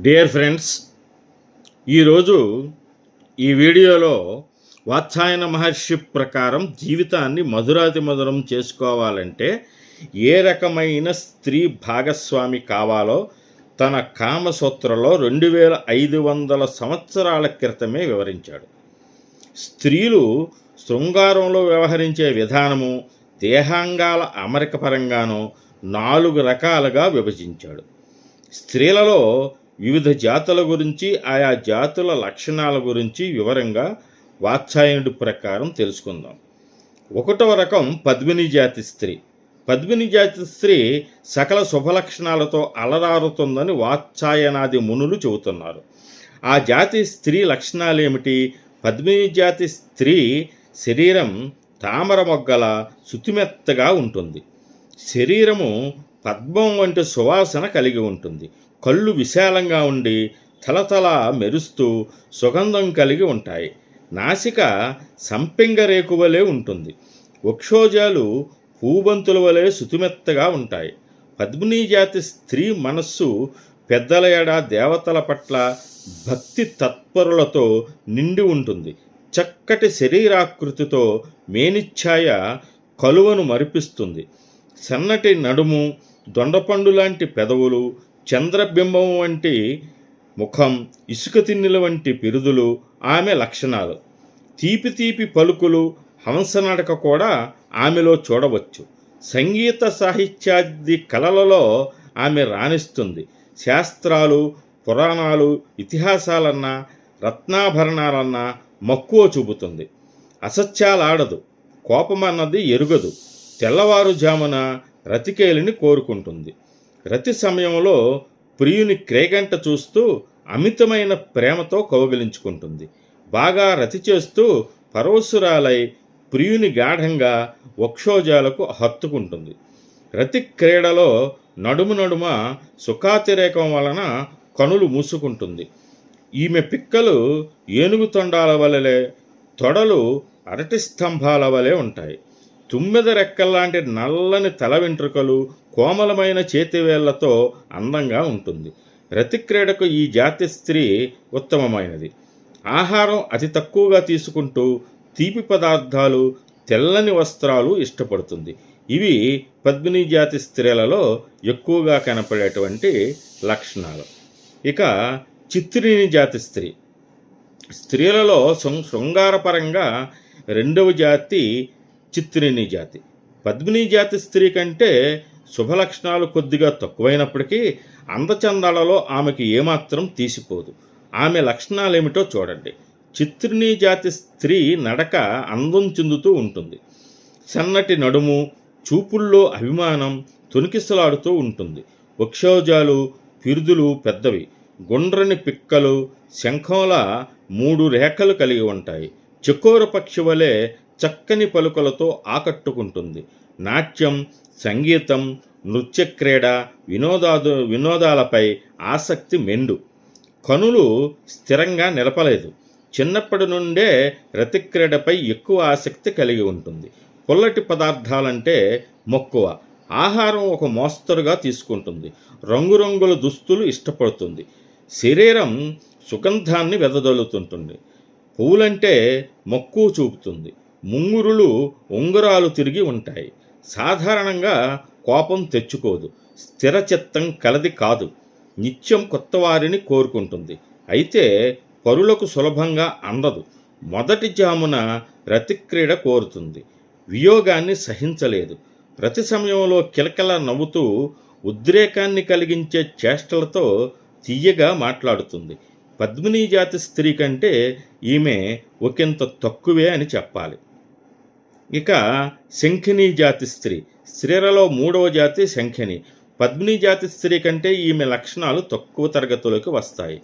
Dear friends ఈరోజు ఈ వీడియోలో వాత్సాయన మహర్షి ప్రకారం జీవితాన్ని మధురాతి మధురం చేసుకోవాలంటే ఏ రకమైన స్త్రీ భాగస్వామి కావాలో తన కామసూత్రలో రెండు వేల ఐదు వందల సంవత్సరాల క్రితమే వివరించాడు. స్త్రీలు శృంగారంలో వ్యవహరించే విధానము దేహాంగాల అమరిక పరంగాను నాలుగు రకాలుగా విభజించాడు. స్త్రీలలో వివిధ జాతుల గురించి ఆయా జాతుల లక్షణాల గురించి వివరంగా వాత్సాయనుడి ప్రకారం తెలుసుకుందాం. ఒకటవ రకం పద్మిని జాతి స్త్రీ. పద్మిని జాతి స్త్రీ సకల శుభలక్షణాలతో అలరారుతుందని వాత్సాయనాది మునులు చెబుతున్నారు. ఆ జాతి స్త్రీ లక్షణాలు ఏమిటి పద్మిని జాతి స్త్రీ శరీరం తామర మొగ్గల శుతిమెత్తగా ఉంటుంది. శరీరము పద్మం వంటి సువాసన కలిగి ఉంటుంది. కళ్ళు విశాలంగా ఉండి తలతల మెరుస్తూ సుగంధం కలిగి ఉంటాయి. నాసిక సంపెంగ రేకు వలె ఉంటుంది. వక్షోజాలు పూబంతుల వలె సుతిమెత్తగా ఉంటాయి. పద్మినీ జాతి స్త్రీ మనస్సు పెద్దల ఎడ దేవతల పట్ల భక్తి తత్పరులతో నిండి ఉంటుంది. చక్కటి శరీరాకృతితో మేనిఛాయ కలువను మరిపిస్తుంది. సన్నటి నడుము దొండపండు లాంటి పెదవులు చంద్రబింబం వంటి ముఖం ఇసుక తిన్నెల వంటి పిరుదులు ఆమె లక్షణాలు. తీపి తీపి పలుకులు హంసనడక కూడా ఆమెలో చూడవచ్చు. సంగీత సాహిత్యాది కళలలో ఆమె రాణిస్తుంది. శాస్త్రాలు పురాణాలు ఇతిహాసాలన్నా రత్నాభరణాలన్నా మక్కువ చూపుతుంది. అసత్యాలాడదు. కోపమన్నది ఎరుగదు. తెల్లవారుజామున రతికేలిని కోరుకుంటుంది. రతి సమయంలో ప్రియుని క్రేగంట చూస్తూ అమితమైన ప్రేమతో కౌగిలించుకుంటుంది. బాగా రతి చేస్తూ పరవశురాలై ప్రియుని గాఢంగా వక్షోజాలకు హత్తుకుంటుంది. రతి క్రీడలో నడుము నడుమ సుఖాతిరేకం వలన కనులు మూసుకుంటుంది. ఈమె పిక్కలు ఏనుగు తొండాల వలె తొడలు అరటి స్తంభాల వలె ఉంటాయి. తుమ్మెద రెక్కల్లాంటి నల్లని తల వెంట్రుకలు కోమలమైన చేతివేళ్ళతో అందంగా ఉంటుంది. రతిక్రీడకు ఈ జాతి స్త్రీ ఉత్తమమైనది. ఆహారం అతి తక్కువగా తీసుకుంటూ తీపి పదార్థాలు తెల్లని వస్త్రాలు ఇష్టపడుతుంది. ఇవి పద్మిని జాతి స్త్రీలలో ఎక్కువగా కనపడేటువంటి లక్షణాలు. ఇక చిత్రిని జాతి స్త్రీ. స్త్రీలలో శృంగారపరంగా రెండవ జాతి చిత్రిని జాతి. పద్మిని జాతి స్త్రీ కంటే శుభలక్షణాలు కొద్దిగా తక్కువైనప్పటికీ అందచందాలలో ఆమెకి ఏమాత్రం తీసిపోదు. ఆమె లక్షణాలు ఏమిటో చూడండి. చిత్రిణీ జాతి స్త్రీ నడక అందం చెందుతూ ఉంటుంది. సన్నటి నడుము చూపుల్లో అభిమానం తొనికిసలాడుతూ ఉంటుంది. వక్షోజాలు పిరుదులు పెద్దవి. గుండ్రని పిక్కలు శంఖంలా మూడు రేఖలు కలిగి ఉంటాయి. చకోర పక్షి వలె చక్కని పలుకలతో ఆకట్టుకుంటుంది. నాట్యం సంగీతం నృత్య క్రీడ వినోదాదు వినోదాలపై ఆసక్తి మెండు. కనులు స్థిరంగా నిలపలేదు. చిన్నప్పటి నుండే రతిక్రీడపై ఎక్కువ ఆసక్తి కలిగి ఉంటుంది. పుల్లటి పదార్థాలంటే మక్కువ. ఆహారం ఒక మోస్తరుగా తీసుకుంటుంది. రంగురంగుల దుస్తులు ఇష్టపడుతుంది. శరీరం సుగంధాన్ని వెదజల్లుతుంటుంది. పువ్వులంటే మక్కువ చూపుతుంది. ముంగురులు ఉంగరాలు తిరిగి ఉంటాయి. సాధారణంగా కోపం తెచ్చుకోదు. స్థిరచిత్తం కలది కాదు. నిత్యం కొత్త వారిని కోరుకుంటుంది. అయితే పరులకు సులభంగా అందదు. మొదటి జామున రతిక్రీడ కోరుతుంది. వియోగాన్ని సహించలేదు. ప్రతి సమయంలో కిలకల నవ్వుతూ ఉద్రేకాన్ని కలిగించే చేష్టలతో తీయగా మాట్లాడుతుంది. పద్మినీ జాతి స్త్రీ కంటే ఈమె ఒకంత తక్కువే అని చెప్పాలి. ఇక శంఖిని జాతి స్త్రీ. స్త్రీలలో మూడవ జాతి శంఖిని పద్మిని జాతి స్త్రీ కంటే ఈమె లక్షణాలు తక్కువ తరగతులకు వస్తాయి.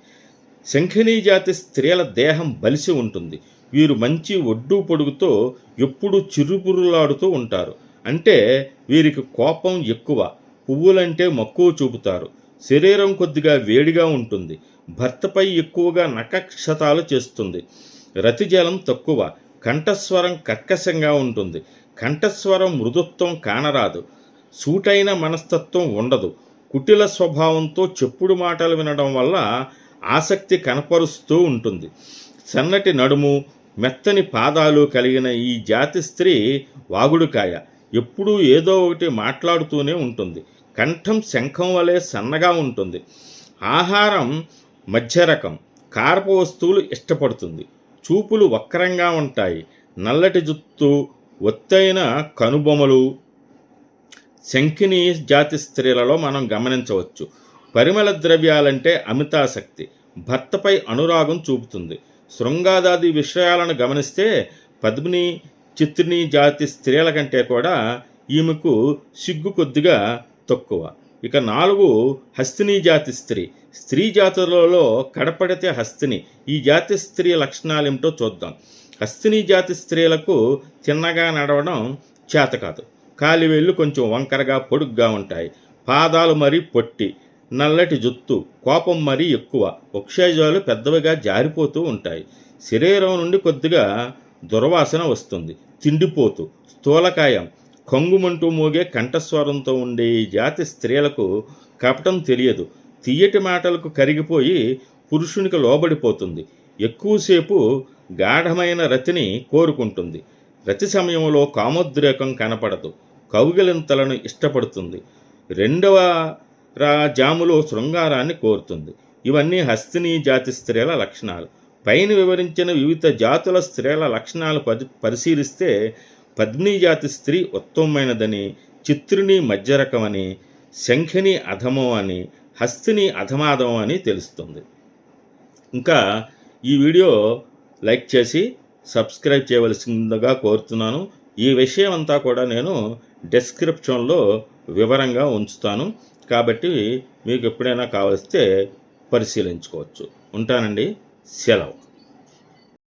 శంఖిని జాతి స్త్రీల దేహం బలిసి ఉంటుంది. వీరు మంచి ఒడ్డు పొడుగుతో ఎప్పుడూ చిరుపురులాడుతూ ఉంటారు. అంటే వీరికి కోపం ఎక్కువ పువ్వులంటే మక్కువ చూపుతారు. శరీరం కొద్దిగా వేడిగా ఉంటుంది. భర్తపై ఎక్కువగా నకక్షతాలు చేస్తుంది. రతిజలం తక్కువ కంఠస్వరం కర్కశంగా ఉంటుంది. కంఠస్వరం మృదుత్వం కానరాదు. సూటైన మనస్తత్వం ఉండదు. కుటిల స్వభావంతో చెప్పుడు మాటలు వినడం వల్ల ఆసక్తి కనపరుస్తూ ఉంటుంది. సన్నటి నడుము మెత్తని పాదాలు కలిగిన ఈ జాతి స్త్రీ వాగుడుకాయ. ఎప్పుడూ ఏదో ఒకటి మాట్లాడుతూనే ఉంటుంది. కంఠం శంఖం వలె సన్నగా ఉంటుంది. ఆహారం మధ్య రకం కారపు వస్తువులు ఇష్టపడుతుంది. చూపులు వక్రంగా ఉంటాయి. నల్లటి జుత్తు ఒత్తైన కనుబొమలు శంఖిని జాతి స్త్రీలలో మనం గమనించవచ్చు. పరిమళ ద్రవ్యాలంటే అమితాసక్తి. భర్తపై అనురాగం చూపుతుంది. శృంగాదాది విషయాలను గమనిస్తే పద్మిని చిత్రిని జాతి స్త్రీల కంటే కూడా ఈమెకు సిగ్గు కొద్దిగా తక్కువ. ఇక నాలుగు హస్తిని జాతి స్త్రీ. స్త్రీ జాతులలో కడపడితే హస్తిని. ఈ జాతి స్త్రీ లక్షణాలు ఏమిటో చూద్దాం. హస్తిని జాతి స్త్రీలకు చిన్నగా నడవడం చేత కాదు. కాలివేళ్ళు కొంచెం వంకరగా పొడుగ్గా ఉంటాయి. పాదాలు మరీ పొట్టి నల్లటి జుత్తు కోపం మరీ ఎక్కువ వృక్షజాలు పెద్దవిగా జారిపోతూ ఉంటాయి. శరీరం నుండి కొద్దిగా దుర్వాసన వస్తుంది. తిండిపోతూ స్థూలకాయం కంగుమంటూ మోగే కంఠస్వరంతో ఉండే ఈ జాతి స్త్రీలకు కపటం తెలియదు. తీయటి మాటలకు కరిగిపోయి పురుషునికి లోబడిపోతుంది. ఎక్కువసేపు గాఢమైన రతిని కోరుకుంటుంది. రతి సమయంలో కామోద్రేకం కనపడదు. కౌగిలింతలను ఇష్టపడుతుంది. రెండవ రా జాములో శృంగారాన్ని కోరుతుంది. ఇవన్నీ హస్తిని జాతి స్త్రీల లక్షణాలు. పైన వివరించిన వివిధ జాతుల స్త్రీల లక్షణాలు పరి పరిశీలిస్తే పద్మిని జాతి స్త్రీ ఉత్తమమైనదని చిత్రుని మధ్యరకమని శంఖిని అధమం అని హస్తిని అధమాధమం అని తెలుస్తుంది. ఇంకా ఈ వీడియో లైక్ చేసి సబ్స్క్రైబ్ చేయవలసిందిగా కోరుతున్నాను. ఈ విషయం అంతా కూడా నేను డిస్క్రిప్షన్లో వివరంగా ఉంచుతాను. కాబట్టి మీకు ఎప్పుడైనా కావలిస్తే పరిశీలించుకోవచ్చు. ఉంటానండి. సెలవు.